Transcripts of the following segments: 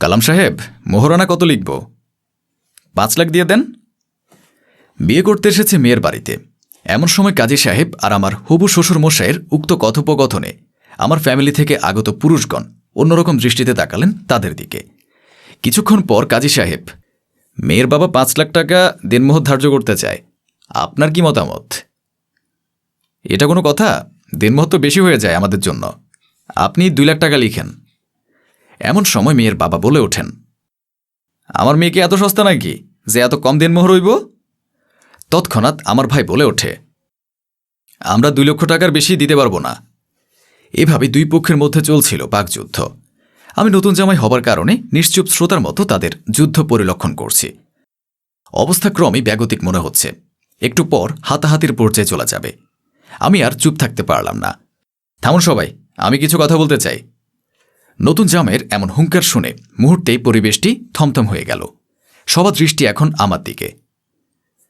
কালাম সাহেব, মোহরানা কত লিখব? পাঁচ লাখ দিয়ে দেন। বিয়ে করতে এসেছে মেয়ের বাড়িতে। এমন সময় কাজী সাহেব আর আমার হবু শ্বশুর মশাইয়ের উক্ত কথোপকথনে আমার ফ্যামিলি থেকে আগত পুরুষগণ অন্যরকম দৃষ্টিতে তাকালেন তাদের দিকে। কিছুক্ষণ পর কাজী সাহেব, মেয়ের বাবা পাঁচ লাখ টাকা দিনমোহর ধার্য করতে চায়। আপনার কি মতামত? এটা কোনো কথা? দিনমোহর তো বেশি হয়ে যায় আমাদের জন্য। আপনি দুই লাখ টাকা লিখেন। এমন সময় মেয়ের বাবা বলে ওঠেন, আমার মেয়েকে এত সস্তা নাকি? যে এত কম দিনমোহর হইব? তৎক্ষণাৎ আমার ভাই বলে ওঠে, আমরা দুই লক্ষ টাকার বেশি দিতে পারব না। এভাবে দুই পক্ষের মধ্যে চলছিল বাকযুদ্ধ। আমি নতুন জামাই হবার কারণে নিশ্চুপ শ্রোতার মতো তাদের যুদ্ধ পরিলক্ষণ করছি। অবস্থা ক্রমে ব্যাগতিক মনে হচ্ছে। একটু পর হাতাহাতির পর্যায়ে চলা যাবে। আমি আর চুপ থাকতে পারলাম না। থামুন সবাই, আমি কিছু কথা বলতে চাই। নতুন জামের এমন হুঙ্কার শুনে মুহূর্তেই পরিবেশটি থমথম হয়ে গেল। সবার দৃষ্টি এখন আমার দিকে।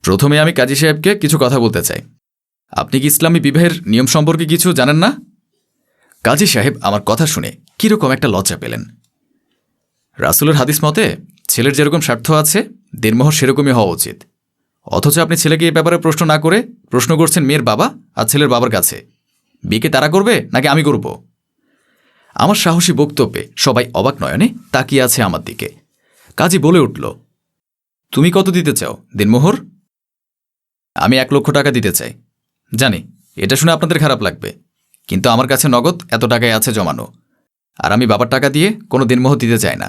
প্রথমে আমি কাজী সাহেবকে কিছু কথা বলতে চাই। আপনি কি ইসলামী বিবাহের নিয়ম সম্পর্কে কিছু জানেন না? কাজী সাহেব আমার কথা শুনে কীরকম একটা লজ্জা পেলেন। রাসুলের হাদিস মতে, ছেলের যেরকম স্বার্থ আছে, দিনমোহর সেরকমই হওয়া উচিত। অথচ আপনি ছেলেকে এ ব্যাপারে প্রশ্ন না করে প্রশ্ন করছেন মেয়ের বাবা আর ছেলের বাবার কাছে। বিয়েকে তারা করবে নাকি আমি করব? আমার সাহসী বক্তব্যে সবাই অবাক নয়নে তাকিয়ে আছে আমার দিকে। কাজী বলে উঠল, তুমি কত দিতে চাও, দিনমোহর? আমি এক লক্ষ টাকা দিতে চাই। জানি, এটা শুনে আপনাদের খারাপ লাগবে, কিন্তু আমার কাছে নগদ এত টাকায় আছে জমানো, আর আমি বাবার টাকা দিয়ে কোনো দিনমোহর দিতে চাই না।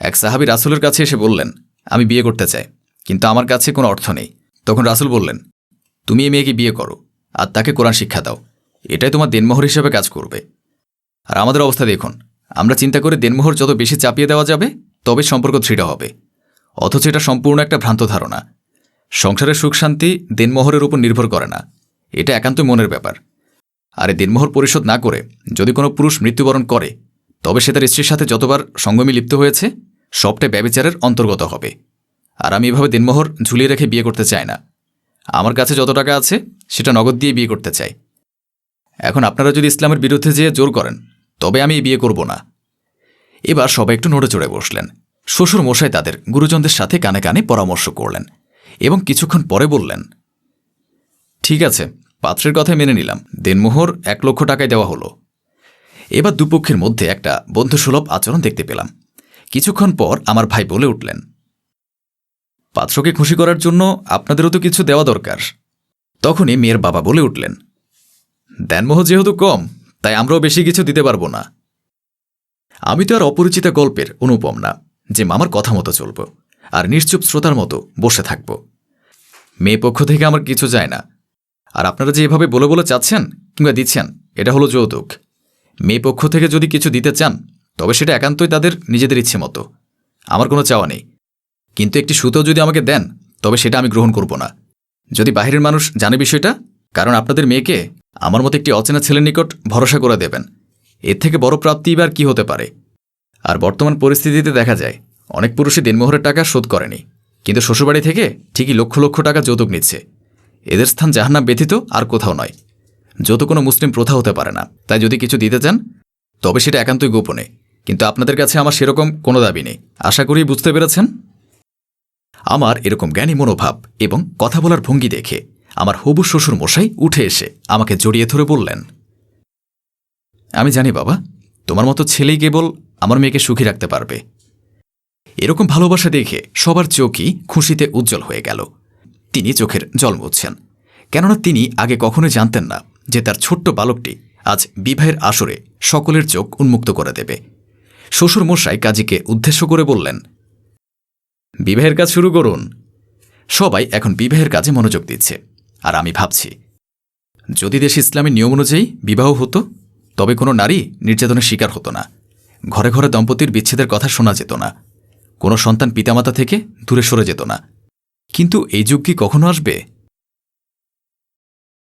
এক সাহাবি রাসুলের কাছে এসে বললেন, আমি বিয়ে করতে চাই, কিন্তু আমার কাছে কোনো অর্থ নেই। তখন রাসুল বললেন, তুমি এই মেয়েকে বিয়ে করো, আর তাকে কোরআন শিক্ষা দাও। এটাই তোমার দিনমোহর হিসেবে কাজ করবে। আর আমাদের অবস্থা দেখুন। আমরা চিন্তা করে দিনমোহর যত বেশি চাপিয়ে দেওয়া যাবে, তবে সম্পর্ক দৃঢ় হবে। অথচ এটা সম্পূর্ণ একটা ভ্রান্ত ধারণা। সংসারের সুখ শান্তি দিনমোহরের উপর নির্ভর করে না। এটা একান্ত মনের ব্যাপার। আর এই দিনমোহর পরিশোধ না করে যদি কোনো পুরুষ মৃত্যুবরণ করে, তবে সে তার স্ত্রীর সাথে যতবার সঙ্গমী লিপ্ত হয়েছে সবটাই ব্যবিচারের অন্তর্গত হবে। আর আমি এভাবে দিনমোহর ঝুলিয়ে রেখে বিয়ে করতে চাই না। আমার কাছে যত টাকা আছে, সেটা নগদ দিয়ে বিয়ে করতে চাই। এখন আপনারা যদি ইসলামের বিরুদ্ধে যেয়ে জোর করেন তবে আমি বিয়ে করব না। এবার সবাই একটু নড়ে চড়ে বসলেন। শ্বশুর মশাই তাদের গুরুজনদের সাথে কানে কানে পরামর্শ করলেন এবং কিছুক্ষণ পরে বললেন, ঠিক আছে, পাত্রের কথাই মেনে নিলাম। দিনমোহর এক লক্ষ টাকায় দেওয়া হলো। এবার দুপক্ষের মধ্যে একটা বন্ধুসুলভ আচরণ দেখতে পেলাম। কিছুক্ষণ পর আমার ভাই বলে উঠলেন, পাত্রকে খুশি করার জন্য আপনাদেরও তো কিছু দেওয়া দরকার। তখনই মেয়ের বাবা বলে উঠলেন দেনমোহ যেহেতু কম তাই আমরাও বেশি কিছু দিতে পারব না। আমি তো আর অপরিচিতা গল্পের অনুপম না, যে মামার কথা মতো চলব, আর নিশ্চুপ শ্রোতার মতো বসে থাকব। মেয়ে পক্ষ থেকে আমার কিছু যায় না। আর আপনারা যে এভাবে বলে বলে চাচ্ছেন কিংবা দিচ্ছেন, এটা হলো যৌতুক। মেয়ে পক্ষ থেকে যদি কিছু দিতে চান, তবে সেটা একান্তই তাদের নিজেদের ইচ্ছে মতো। আমার কোনো চাওয়া নেই। কিন্তু একটি সুতো যদি আমাকে দেন, তবে সেটা আমি গ্রহণ করব না। যদি বাহিরের মানুষ জানে বিষয়টা, কারণ আপনাদের মেয়েকে আমার মতো একটি অচেনা ছেলের নিকট ভরসা করে দেবেন। এর থেকে বড় প্রাপ্তি এবার কি হতে পারে? আর বর্তমান পরিস্থিতিতে দেখা যায়, অনেক পুরুষই দিনমোহরের টাকা শোধ করেনি। কিন্তু শ্বশুরবাড়ি থেকে ঠিকই লক্ষ লক্ষ টাকা যৌতুক নিচ্ছে। এদের স্থান জাহান্নাম ব্যতীত আর কোথাও নয়। যত কোনো মুসলিম প্রথা হতে পারে না। তাই যদি কিছু দিতে চান, তবে সেটা একান্তই গোপনে। কিন্তু আপনাদের কাছে আমার সেরকম কোনো দাবি নেই। আশা করি বুঝতে পেরেছেন? আমার এরকম জ্ঞানী মনোভাব এবং কথা বলার ভঙ্গি দেখে আমার হবু শ্বশুর মশাই উঠে এসে আমাকে জড়িয়ে ধরে বললেন, আমি জানি বাবা, তোমার মতো ছেলেই কেবল আমার মেয়েকে সুখী রাখতে পারবে। এরকম ভালোবাসা দেখে সবার চোখই খুশিতে উজ্জ্বল হয়ে গেল। তিনি চোখের জল মুছছেন। কেননা তিনি আগে কখনো জানতেন না যে তার ছোট্ট বালকটি আজ বিবাহের আসরে সকলের চোখ উন্মুক্ত করে দেবে। শ্বশুর মশাই কাজীকে উদ্দেশ্য করে বললেন, বিবাহের কাজ শুরু করুন। সবাই এখন বিবাহের কাজে মনোযোগ দিচ্ছে। আর আমি ভাবছি, যদি দেশে ইসলামের নিয়ম অনুযায়ী বিবাহ হতো, তবে কোনো নারী নির্যাতনের শিকার হতো না। ঘরে ঘরে দম্পতির বিচ্ছেদের কথা শোনা যেত না। কোনো সন্তান পিতামাতা থেকে দূরে সরে যেত না। কিন্তু এই যুগ কি কখনো আসবে?